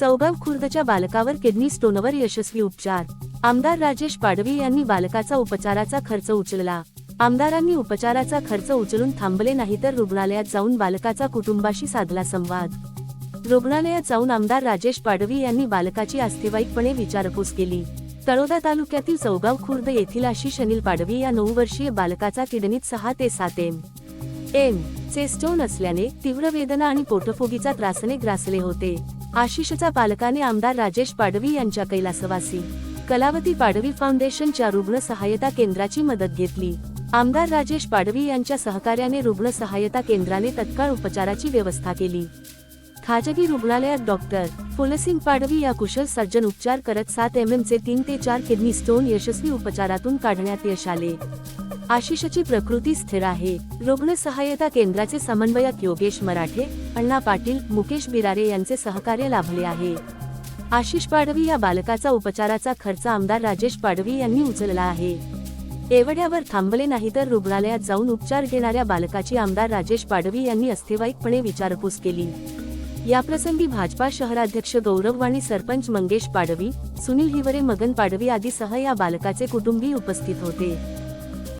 Chaugaon खुर्दच्या बालकावर kidney स्टोनवर यशस्वी उपचार. आमदार राजेश पाडवी यांनी बालकाचा उपचाराचा खर्च उचलला. आमदारांनी उपचाराचा खर्च उचलून थांबले नाही तर रुग्णालयात जाऊन बालकाचा कुटुंबाशी साधला संवाद. रुग्णालयात जाऊन आमदार राजेश पाडवी यांनी बालकाची अस्थिवाईकपणे विचारपूस केली. तळोदा तालुक्यातील चौगाव खुर्द येथील आशिष अनिल पाडवी या नऊ वर्षीय बालकाचा किडनीत सहा ते सात एम. एम. चे स्टोन असल्याने तीव्र वेदना आणि पोटफुगीचा त्रासने ग्रासले होते. आशिषचा पालकाने आमदार राजेश पाडवी यांच्या कैलासवासी कलावती पाडवी फाउंडेशनच्या रुग्ण सहायता केंद्राची मदत घेतली. आमदार राजेश पाडवी यांच्या सहकार्याने रुग्ण सहायता केंद्राने तत्काळ उपचाराची व्यवस्था केली. खाजगी रुग्णालयात डॉक्टर फुलसिंग पाडवी या कुशल सर्जन उपचार करत सात एम चे तीन ते चार किडनी स्टोन यशस्वी उपचारातून काढण्यात यश आले. आशिषची प्रकृती स्थिर आहे. रुग्ण सहाय्यता केंद्राचे समन्वयक योगेश मराठे अण्णा पाटील मुकेश बिरारे यांचे सहकार्य लाभले आहे. आशिष पाडवी या बालकाचा उपचाराचा खर्च आमदार राजेश पाडवी यांनी उचलला आहे. एवढ्यावर थांबले नाही तर रुग्णालयात जाऊन उपचार घेणाऱ्या बालकाची आमदार राजेश पाडवी यांनी अस्थिवाईकपणे विचारपूस केली. याप्रसंगी भाजपा शहराध्यक्ष गौरव वाणी सरपंच मंगेश पाडवी सुनील हिवरे मगन पाडवी आदीसह या बालकाचे कुटुंबी उपस्थित होते.